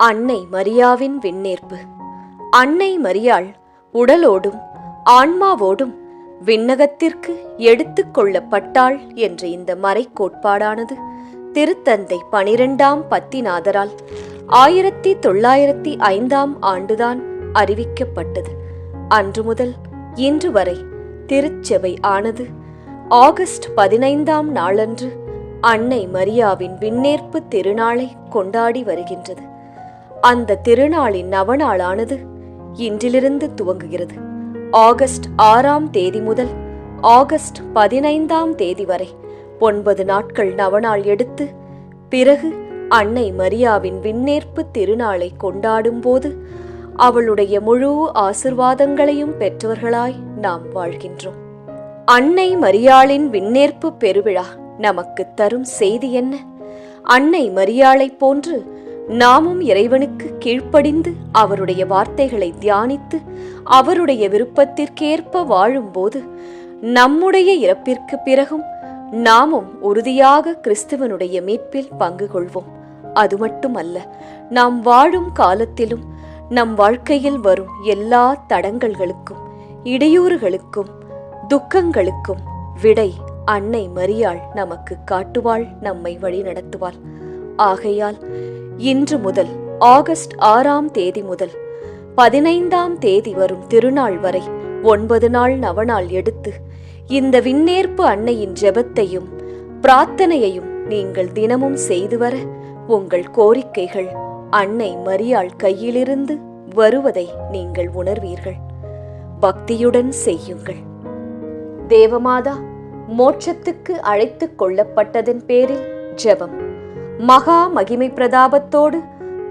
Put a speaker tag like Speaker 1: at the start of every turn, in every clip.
Speaker 1: அன்னை மரியாவின் விண்ணேற்பு. அன்னை மரியாள் உடலோடும் ஆன்மாவோடும் விண்ணகத்திற்கு எடுத்து கொள்ளப்பட்டாள் என்ற இந்த மறைக்கோட்பாடானது திருத்தந்தை பனிரெண்டாம் பத்திநாதரால் ஆயிரத்தி தொள்ளாயிரத்தி ஐந்தாம் ஆண்டுதான் அறிவிக்கப்பட்டது. அன்று முதல் இன்று வரை திருச்சபை ஆனது ஆகஸ்ட் பதினைந்தாம் நாளன்று அன்னை மரியாவின் விண்ணேற்பு திருநாளை கொண்டாடி வருகின்றது. அந்த திருநாளின் நவநாளானது இன்றிலிருந்து துவங்குகிறது. ஆகஸ்ட் ஆறாம் தேதி முதல் ஆகஸ்ட் பதினைந்தாம் தேதி வரை ஒன்பது நாட்கள் நவநாள் எடுத்து பிறகு அன்னை மரியாவின் விண்ணேற்பு திருநாளை கொண்டாடும்போது அவளுடைய முழு ஆசிர்வாதங்களையும் பெற்றவர்களாய் நாம் வாழ்கின்றோம். அன்னை மரியாளின் விண்ணேற்பு பெருவிழா நமக்கு தரும் செய்தி என்ன? அன்னை மரியாளைப் போன்று நாமும் இறைவனுக்கு கீழ்ப்படிந்து அவருடைய வார்த்தைகளை தியானித்து அவருடைய விருப்பத்திற்கேற்ப வாழும்போது நம்முடைய இறப்பிற்கு பிறகும் நாமும் உறுதியாக கிறிஸ்துவனுடைய மீட்பில் பங்கு கொள்வோம். அது மட்டுமல்ல நாம் வாழும் காலத்திலும் நம் வாழ்க்கையில் வரும் எல்லா தடங்கல்களுக்கும் இடையூறுகளுக்கும் துக்கங்களுக்கும் விடை அன்னை மரியாள் நமக்கு காட்டுவாள் நம்மை வழிநடத்துவாள். ஆகையால் இன்று முதல் ஆகஸ்ட் ஆறாம் தேதி முதல் பதினைந்தாம் தேதி வரும் திருநாள் வரை ஒன்பது நாள் நவநாள் எடுத்து இந்த விண்ணேற்பு அன்னையின் ஜெபத்தையும் பிரார்த்தனையையும் நீங்கள் தினமும் செய்து வர உங்கள் கோரிக்கைகள் அன்னை மரியாள் கையிலிருந்து வருவதை நீங்கள் உணர்வீர்கள். பக்தியுடன் செய்யுங்கள். தேவமாதா மோட்சத்துக்கு அழைத்துக் கொள்ளப்பட்டதன் பேரில் ஜெபம். மகா மகிமை பிரதாபத்தோடு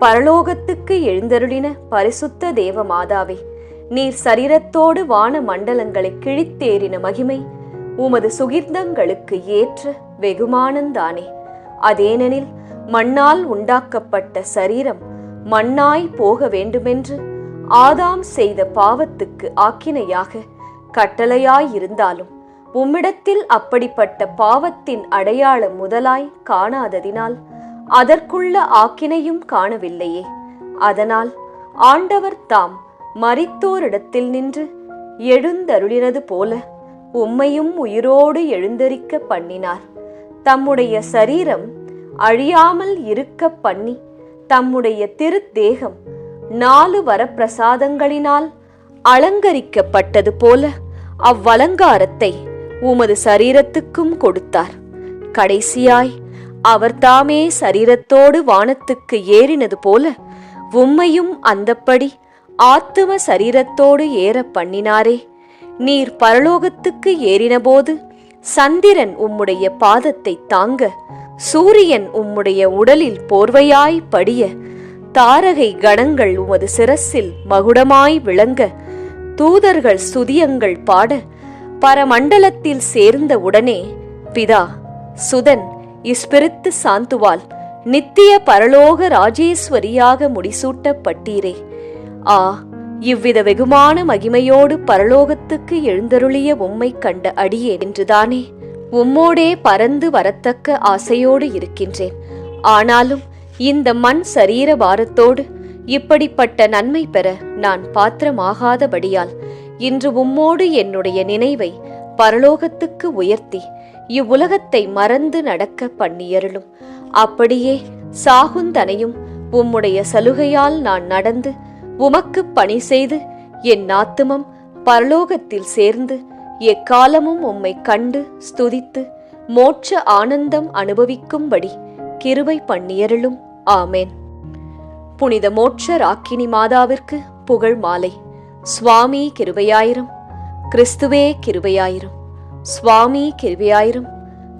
Speaker 1: பரலோகத்துக்கு எழுந்தருளின பரிசுத்த தேவ மாதாவே நீர் சரீரத்தோடு வான மண்டலங்களை கிழித்தேறின மகிமை உமது சுகிர்ந்தங்களுக்கு ஏற்ற வெகுமானந்தானே. அதேனெனில் மண்ணால் உண்டாக்கப்பட்ட சரீரம் மண்ணாய் போக வேண்டுமென்று ஆதாம் செய்த பாவத்துக்கு ஆக்கினையாக கட்டளையாயிருந்தாலும் உம்மிடத்தில் அப்படிப்பட்ட பாவத்தின் அடையாளம் முதலாய் காணாததினால் அதற்குள்ள ஆக்கினையும் காணவில்லையே. அதனால் ஆண்டவர் தாம் மறித்தோரிடத்தில் நின்று எழுந்தருளினது போல உம்மையும் உயிரோடு எழுந்தரிக்க பண்ணினார். தம்முடைய சரீரம் அழியாமல் இருக்க பண்ணி தம்முடைய திருத்தேகம் நாலு வரப்பிரசாதங்களினால் அலங்கரிக்கப்பட்டது போல அவ்வலங்காரத்தை உமது சரீரத்துக்கும் கொடுத்தார். கடைசியாய் அவர் தாமே சரீரத்தோடு வானத்துக்கு ஏறினது போல உம்மையும் அந்தப்படி ஆத்தும சரீரத்தோடு ஏற பண்ணினாரே. நீர் பரலோகத்துக்கு ஏறினபோது சந்திரன் உம்முடைய பாதத்தை தாங்க சூரியன் உம்முடைய உடலில் போர்வையாய் படிய தாரகை கணங்கள் உமது சிரசில் மகுடமாய் விளங்க தூதர்கள் சுதியங்கள் பாட பரமண்டலத்தில் சேர்ந்த உடனே பிதா சுதன் இஸ்பிரித்து சாந்துவால் நித்திய பரலோக ராஜேஸ்வரியாக முடிசூட்டப்பட்டீரே. ஆ இவ்வித வெகுமான மகிமையோடு பரலோகத்துக்கு எழுந்தருளிய உம்மை கண்ட அடியே என்றுதானே. உம்மோடே பறந்து வரத்தக்க ஆசையோடு இருக்கின்றேன். ஆனாலும் இந்த மண் சரீர பாரத்தோடு இப்படிப்பட்ட நன்மை பெற நான் பாத்திரமாகாதபடியால் இன்று உம்மோடு என்னுடைய நினைவை பரலோகத்துக்கு உயர்த்தி இவ்வுலகத்தை மறந்து நடக்க பண்ணியருளும். அப்படியே சாகுந்தனையும் உம்முடைய சலுகையால் நான் நடந்து உமக்கு பணி செய்து என் ஆத்துமம் பரலோகத்தில் சேர்ந்து எக்காலமும் உம்மை கண்டு ஸ்துதித்து மோட்ச ஆனந்தம் அனுபவிக்கும்படி கிருபை பண்ணியருளும். ஆமேன். புனித மோட்ச ராக்கினி மாதாவிற்கு புகழ் மாலை. சுவாமி கிருபையாயிரம். கிறிஸ்துவே கிருபையாயிரம். சுவாமி கிருவியாயிரும்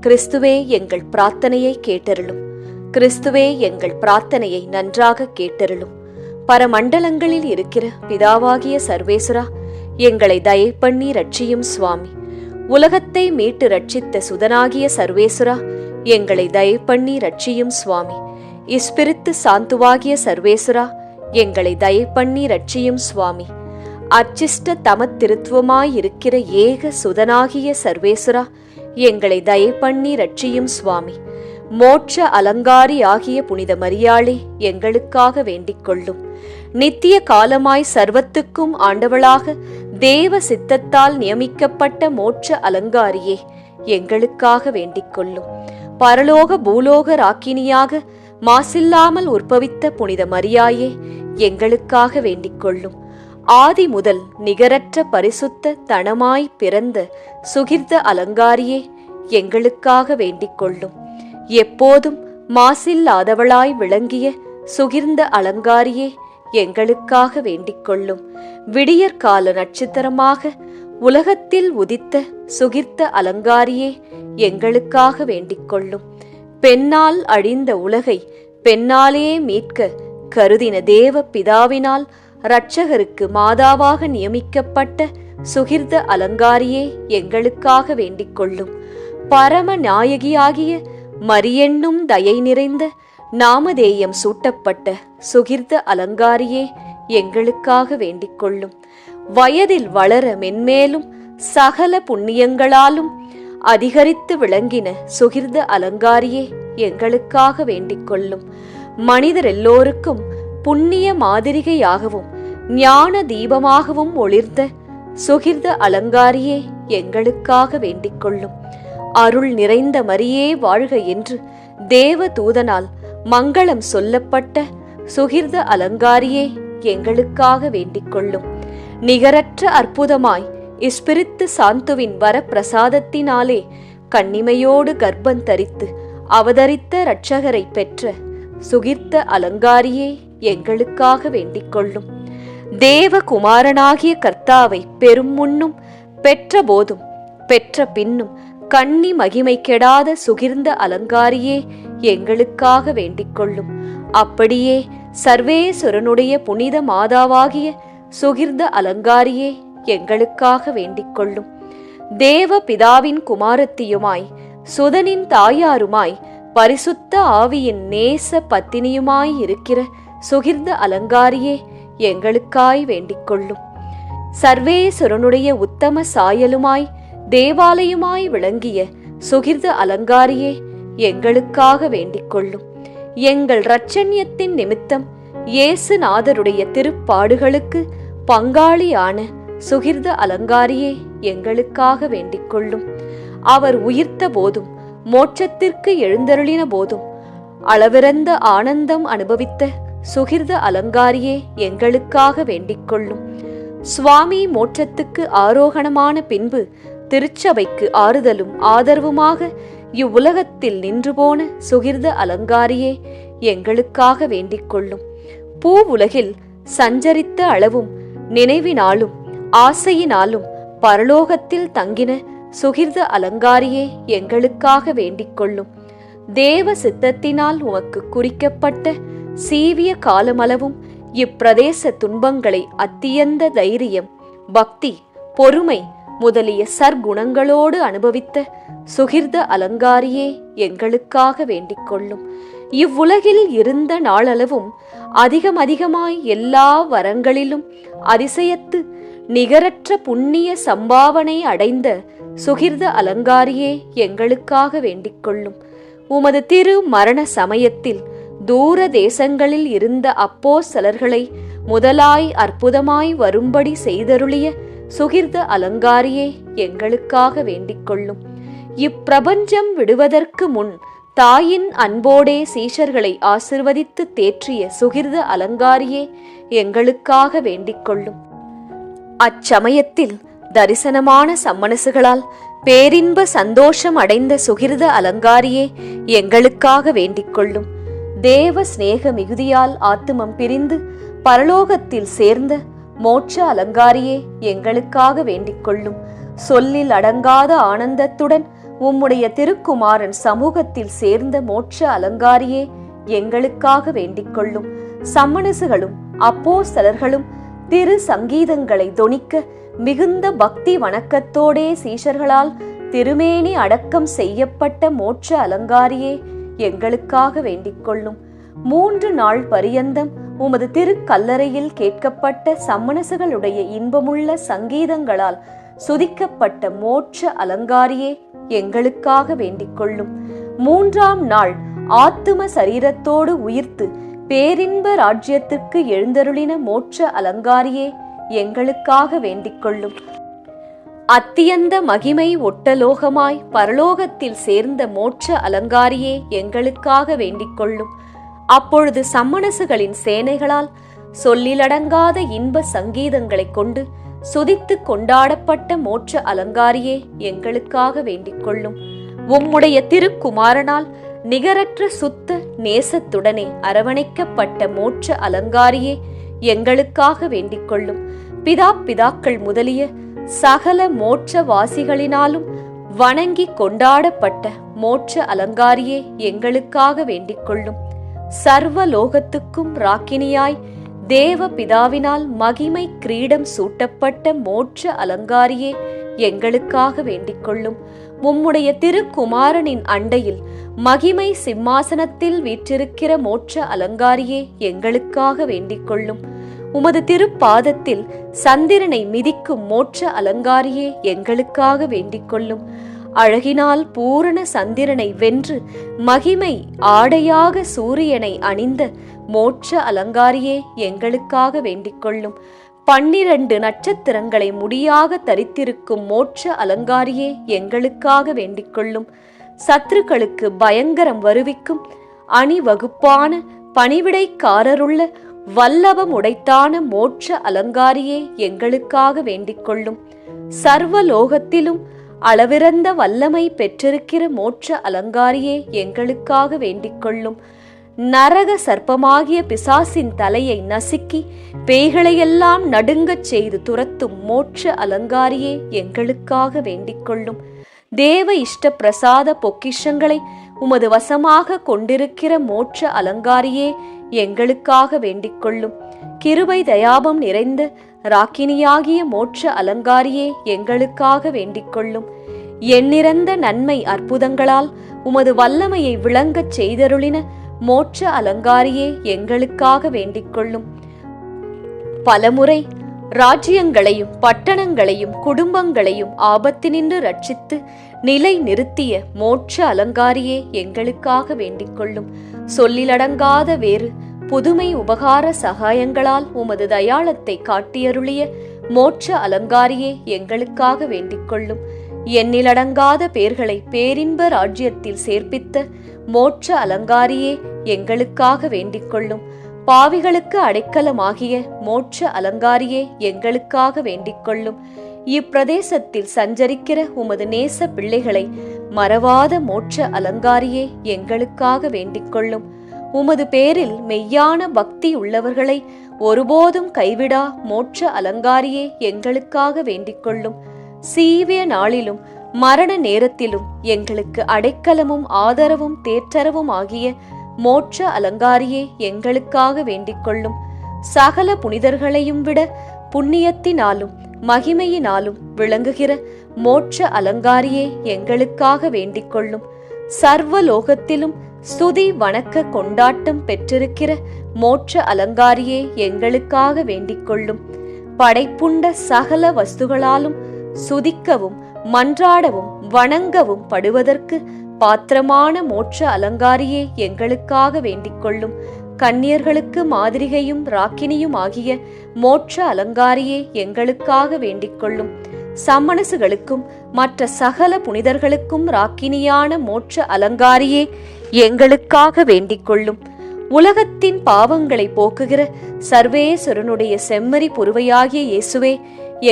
Speaker 1: கிறிஸ்துவே எங்கள் பிரார்த்தனையை கேட்டருளும். கிறிஸ்துவே எங்கள் பிரார்த்தனையை நன்றாக கேட்டருளும். பரமண்டலங்களில் இருக்கிற பிதாவாகிய சர்வேசுரா எங்களை தயை பண்ணி ரட்சியும் சுவாமி. உலகத்தை மீட்டு ரட்சித்த சுதனாகிய சர்வேசுரா எங்களை தயை பண்ணி ரட்சியும் சுவாமி. இஸ்பிரித்து சாந்துவாகிய சர்வேசுரா எங்களை தயை பண்ணி ரட்சியும் சுவாமி. அச்சிஷ்ட தமத்திருத்துவமாயிருக்கிற ஏக சுதனாகிய சர்வேசுரா எங்களை தயப்பண்ணி ரட்சியும் சுவாமி. மோட்ச அலங்காரி ஆகிய புனித மரியாளே எங்களுக்காக வேண்டிக் கொள்ளும் நித்திய காலமாய் சர்வத்துக்கும் ஆண்டவளாக தேவ சித்தத்தால் நியமிக்கப்பட்ட மோட்ச அலங்காரியே எங்களுக்காக வேண்டிக் கொள்ளும் பரலோக பூலோக ராக்கினியாக மாசில்லாமல் உற்பவித்த புனித மரியாயே எங்களுக்காக வேண்டிக் கொள்ளும் ஆதி முதல் நிகரற்ற பரிசுத்த தனமாய் பிறந்த சுகிர்த அலங்காரியே எங்களுக்காக வேண்டிக் கொள்ளும். எப்போதும் மாசில்லாதவளாய் விளங்கிய சுகிர்ந்த அலங்காரியே எங்களுக்காக வேண்டிக் கொள்ளும். விடியற்கால நட்சத்திரமாக உலகத்தில் உதித்த சுகிர்த்த அலங்காரியே எங்களுக்காக வேண்டிக் கொள்ளும். பெண்ணால் அழிந்த உலகை பெண்ணாலே மீட்க கருதின தேவ பிதாவினால் இரட்சகருக்கு மாதாவாக நியமிக்கப்பட்ட சுகிர்த அலங்காரியே எங்களுக்காக வேண்டிக் கொள்ளும் பரம நாயகியாகிய மரியென்னும் தயை நிறைந்த நாமதேயம் சூட்டப்பட்ட சுகிர்த அலங்காரியே எங்களுக்காக வேண்டிக் கொள்ளும் வயதில் வளர மென்மேலும் சகல புண்ணியங்களாலும் அதிகரித்து விளங்கின சுகிர்த அலங்காரியே எங்களுக்காக வேண்டிக் கொள்ளும் மனிதர் எல்லோருக்கும் புண்ணிய மாதிரிகையாகவும் ஞான தீபமாகவும் ஒளிர்ந்த சுகிர்த அலங்காரியே எங்களுக்காக வேண்டிக் கொள்ளும். அருள் நிறைந்த மரியே வாழ்க என்று தேவ தூதனால் மங்களம் சொல்லப்பட்ட சுகிர்த அலங்காரியே எங்களுக்காக வேண்டிக் கொள்ளும். நிகரற்ற அற்புதமாய் இஸ்பிரித்து சாந்துவின் வர பிரசாதத்தினாலே கண்ணிமையோடு கர்ப்பம் தரித்து அவதரித்த இரட்சகரை பெற்ற சுகிர்த்த அலங்காரியே எங்களுக்காக வேண்டிக் கொள்ளும் தேவகுமாரனாகிய கர்த்தாவை பெரும் முன்னும் பெற்ற போதும் பெற்ற பின்னும் கண்ணி மகிமை கெடாத சுகிர்ந்த அலங்காரியே எங்களுக்காக வேண்டிக் கொள்ளும் அப்படியே சர்வேஸ்வரனுடைய புனித மாதாவாகிய சுகிர்த அலங்காரியே எங்களுக்காக வேண்டிக் கொள்ளும் தேவ பிதாவின் குமாரத்தியுமாய் சுதனின் தாயாருமாய் பரிசுத்த ஆவியின் நேச பத்தினியுமாய் இருக்கிற சுகிர்த அலங்காரியே எங்களுக்காய் வேண்டிக் கொள்ளும் சர்வேஸ்வரனுடைய உத்தம சாயலுமாய் தேவாலயமாய் விளங்கிய சுகிர்த அலங்காரியே எங்களுக்காக வேண்டிக் கொள்ளும் எங்கள் இரட்சண்யத்தின் நிமித்தம் இயேசுநாதருடைய திருப்பாடுகளுக்கு பங்காளியான சுகிர்த அலங்காரியே எங்களுக்காக வேண்டிக் கொள்ளும் அவர் உயிர்த்த போதும் மோட்சத்திற்கு எழுந்தருளின போதும் அளவிறந்த ஆனந்தம் அனுபவித்த சுகிர்த அலங்காரியே எங்களுக்காக வேண்டிக்கொள்ளும். சுவாமி மோட்சத்துக்கு ஆரோகணமான பின்பு திருச்சபைக்கு ஆறுதலும் ஆதரவுமாக இவ்வுலகத்தில் நின்று போன சுகிர்த அலங்காரியே எங்களுக்காக வேண்டிக்கொள்ளும். பூவுலகில் சஞ்சரித்த அளவும் நினைவினாலும் ஆசையினாலும் பரலோகத்தில் தங்கின சுகிர்த அலங்காரியே எங்களுக்காக வேண்டிக்கொள்ளும். தேவ சித்தத்தினால் உமக்கு குறிக்கப்பட்ட சீவிய காலமளவும் இப்பிரதேச துன்பங்களை அத்தியந்த தைரியம் பக்தி பொறுமை முதலிய சர்க்குணங்களோடு அனுபவித்த சுகிர்த அலங்காரியே எங்களுக்காக வேண்டிக் கொள்ளும். இவ்வுலகில் இருந்த நாளளவும் அதிகம் அதிகமாய் எல்லா வரங்களிலும் அதிசயத்து நிகரற்ற புண்ணிய சம்பாவனை அடைந்த சுகிர்த அலங்காரியே எங்களுக்காக வேண்டிக் கொள்ளும். உமது திரு மரண சமயத்தில் தூர தேசங்களில் இருந்த அப்போ சிலர்களை முதலாய் அற்புதமாய் வரும்படி செய்தருளிய சுகிர்த அலங்காரியே எங்களுக்காக வேண்டிக்கொள்ளும். இப்பிரபஞ்சம் விடுவதற்கு முன் தாயின் அன்போடே சீஷர்களை ஆசிர்வதித்து தேற்றிய சுகிர்த அலங்காரியே எங்களுக்காக வேண்டிக்கொள்ளும். அச்சமயத்தில் தரிசனமான சம்மனசுகளால் பேரின்ப சந்தோஷம் அடைந்த சுகிர்த அலங்காரியே எங்களுக்காக வேண்டிக்கொள்ளும். தேவ சிநேக மிகுதியால் ஆத்துமம் பிரிந்து பரலோகத்தில் சேர்ந்த மோட்ச அலங்காரியே எங்களுக்காக வேண்டிக் கொள்ளும். சொல்லில் அடங்காத ஆனந்தத்துடன் உம்முடைய திருக்குமாரன் சமூகத்தில் சேர்ந்த மோட்ச அலங்காரியே எங்களுக்காக வேண்டிக் கொள்ளும். சம்மனசுகளும் சலர்களும் திரு சங்கீதங்களை தொனிக்க மிகுந்த பக்தி வணக்கத்தோடே சீஷர்களால் திருமேனி அடக்கம் செய்யப்பட்ட மோட்ச அலங்காரியே எங்களுக்காக வேண்டிக் கொள்ளும். மூன்று நாள் பரியந்தம் உமது திருக்கல்லறையில் கேட்கப்பட்ட சம்மனசுகளுடைய இன்பமுள்ள சங்கீதங்களால் சுதிக்கப்பட்ட மோட்ச அலங்காரியே எங்களுக்காக வேண்டிக் கொள்ளும். மூன்றாம் நாள் ஆத்தும சரீரத்தோடு உயிர்த்து பேரின்ப ராஜ்யத்திற்கு எழுந்தருளின மோட்ச அலங்காரியே எங்களுக்காக வேண்டிக் கொள்ளும். அத்தியந்த மகிமை ஒட்டலோகமாய் பரலோகத்தில் சேர்ந்த மோட்ச அலங்காரியே எங்களுக்காக வேண்டிக் கொள்ளும். அப்பொழுது சம்மணசுகளின் சேனைகளால் சொல்லிலடங்காத இன்ப சங்கீதங்களைக் கொண்டு சுதித்து கொண்டாடப்பட்ட மோட்ச அலங்காரியே எங்களுக்காக வேண்டிக் கொள்ளும். உம்முடைய திருக்குமாரனால் நிகரற்ற சுத்த நேசத்துடனே அரவணைக்கப்பட்ட மோட்ச அலங்காரியே எங்களுக்காக வேண்டிக் கொள்ளும். பிதா பிதாக்கள் முதலிய சகல மோட்ச வாசிகளினாலும் வணங்கி கொண்டாடப்பட்ட மோட்ச அலங்காரியே எங்களுக்காக வேண்டிக் கொள்ளும். சர்வ லோகத்துக்கும் ராக்கினியாய் தேவ பிதாவினால் மகிமை கிரீடம் சூட்டப்பட்ட மோட்ச அலங்காரியே எங்களுக்காக வேண்டிக் கொள்ளும். உம்முடைய திருக்குமாரனின் அண்டையில் மகிமை சிம்மாசனத்தில் வீற்றிருக்கிற மோட்ச அலங்காரியே எங்களுக்காக வேண்டிக் கொள்ளும். உமது திருப்பாதத்தில் சந்திரனை மிதிக்கும் மோட்ச அலங்காரியே எங்களுக்காக வேண்டிக் கொள்ளும். அழகினால் பூரண சந்திரனை வென்று மகிமை ஆடையாக சூரியனை அணிந்த மோட்ச அலங்காரியே எங்களுக்காக வேண்டிக் கொள்ளும். பன்னிரண்டு நட்சத்திரங்களை முடியாக தரித்திருக்கும் மோட்ச அலங்காரியே எங்களுக்காக வேண்டிக் கொள்ளும். சத்துருக்களுக்கு பயங்கரம் வருவிக்கும். அணிவகுப்பான பணிவிடைக்காரருள்ள வல்லபம் உடைத்தான மோட்ச அலங்காரியே எங்களுக்காக வேண்டிக் கொள்ளும். சர்வ லோகத்திலும் அளவிறந்த வல்லமை பெற்றிருக்கிற மோட்ச அலங்காரியே எங்களுக்காக வேண்டிக் கொள்ளும். நரக சர்ப்பமாகிய பிசாசின் தலையை நசுக்கி பேய்களையெல்லாம் நடுங்கச் செய்து துரத்தும் மோட்ச அலங்காரியே எங்களுக்காக வேண்டிக் கொள்ளும். தேவ இஷ்ட பிரசாத பொக்கிஷங்களை உமது வசமாக கொண்டிருக்கிற மோட்ச அலங்காரியே எங்களுக்காக வேண்டிக் கொள்ளும். கிருபை தயாபம் நிறைந்த ராக்கினியாகிய மோட்ச அலங்காரியே எங்களுக்காக வேண்டிக் கொள்ளும். எண்ணிறந்த நன்மை அற்புதங்களால் உமது வல்லமையை விளங்கச் செய்தருளின மோட்ச அலங்காரியே எங்களுக்காக வேண்டிக் கொள்ளும். பலமுறை ராஜ்யங்களையும் பட்டணங்களையும் குடும்பங்களையும் ஆபத்தினின்று ரட்சித்து நிலை நிறுத்திய மோட்ச அலங்காரியே எங்களுக்காக வேண்டிக் கொள்ளும் சொல்லிலடங்காத வேறு புதுமை உபகார சகாயங்களால் உமது தயாளத்தை காட்டியருளிய மோட்ச அலங்காரியே எங்களுக்காக வேண்டிக் கொள்ளும் எண்ணிலடங்காத பேர்களை பேரின்ப ராஜ்யத்தில் சேர்ப்பித்த மோட்ச அலங்காரியே எங்களுக்காக வேண்டிக் கொள்ளும் பாவிகளுக்கு அடைக்கலமாகிய மோட்ச அலங்காரியே எங்களுக்காக வேண்டிக் கொள்ளும். இப்பிரதேசத்தில் சஞ்சரிக்கிற உமது நேச பிள்ளைகளை மறவாத மோட்ச அலங்காரியே எங்களுக்காக வேண்டிக் கொள்ளும். உமது பேரில் மெய்யான பக்தி உள்ளவர்களை ஒருபோதும் கைவிடா மோட்ச அலங்காரியே எங்களுக்காக வேண்டிக் கொள்ளும். சீவிய நாளிலும் மரண நேரத்திலும் எங்களுக்கு அடைக்கலமும் ஆதரவும் தேற்றரவும் ஆகிய மோட்ச அலங்காரியே எங்களுக்காக வேண்டிக்கொள்ளும் சகல புனிதர்களையும் விட புண்ணியத்தினாலும் மகிமையினாலும் விளங்குகிற மோட்ச அலங்காரியே எங்களுக்காக வேண்டிக்கொள்ளும் சர்வலோகத்திலும் ஸ்துதி வணக்க கொண்டாட்டம் பெற்றிருக்கிற மோட்ச அலங்காரியே எங்களுக்காக வேண்டிக்கொள்ளும் படைப்புண்ட சகல வஸ்துகளாலும் சுதிக்கவும் மன்றாடவும் வணங்கவும் படுவதற்கு பாத்திரமான மோட்ச அலங்காரியே எங்களுக்காக வேண்டிக் கொள்ளும். கன்னியர்களுக்கு மாதிரிகையும் ராக்கினியும் ஆகிய மோட்ச அலங்காரியே எங்களுக்காக வேண்டிக் கொள்ளும். சம்மனசுகளுக்கும் மற்ற சகல புனிதர்களுக்கும் ராக்கினியான மோட்ச அலங்காரியே எங்களுக்காக வேண்டிக் கொள்ளும். உலகத்தின் பாவங்களை போக்குகிற சர்வேஸ்வரனுடைய செம்மறி புருவையாகிய இயேசுவே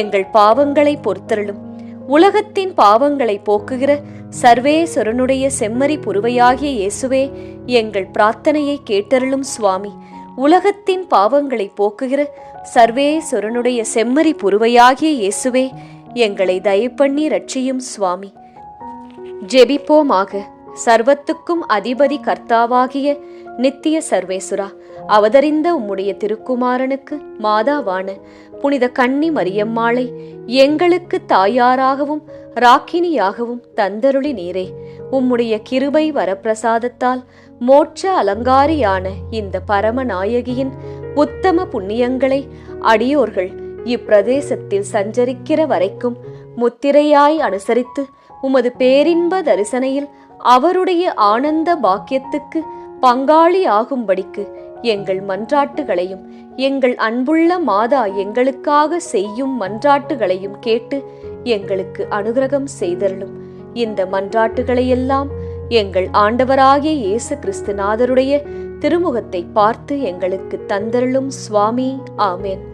Speaker 1: எங்கள் பாவங்களை பொறுத்தருளும். உலகத்தின் பாவங்களை போக்குகிற சர்வேஸ்வரனுடைய செம்மறி புருவையாகிய இயேசுவே எங்கள் பிரார்த்தனையை கேட்டருளும் சுவாமி. உலகத்தின் பாவங்களை போக்குகிற சர்வேஸ்வரனுடைய செம்மறி புருவையாகிய இயேசுவே எங்களை தயப்பண்ணி ரட்சியும் சுவாமி. ஜெபிப்போமாக. சர்வத்துக்கும் அதிபதி கர்த்தாவாகிய நித்திய சர்வேசுரா அவதரிந்த உம்முடைய திருக்குமாரனுக்கு மாதாவான புனித கன்னி மரியம்மாளை எங்களுக்கு தாயாராகவும் ராக்கினியாகவும் தந்தருளி நீரே. உம்முடைய கிருபை வரப்பிரசாதத்தால் மோட்ச அலங்காரியான இந்த பரமநாயகியின் உத்தம புண்ணியங்களை அடியோர்கள் இப்பிரதேசத்தில் சஞ்சரிக்கிற வரைக்கும் முத்திரையாய் அனுசரித்து உமது பேரின்ப தரிசனையில் அவருடைய ஆனந்த பாக்கியத்துக்கு பங்காளி ஆகும்படிக்கு எங்கள் மன்றாட்டுகளையும் எங்கள் அன்புள்ள மாதா எங்களுக்காக செய்யும் மன்றாட்டுகளையும் கேட்டு எங்களுக்கு அனுகிரகம் செய்தருளும். இந்த மன்றாட்டுகளையெல்லாம் எங்கள் ஆண்டவராகிய இயேசு கிறிஸ்துநாதருடைய திருமுகத்தை பார்த்து எங்களுக்கு தந்தருளும் சுவாமி. ஆமேன்.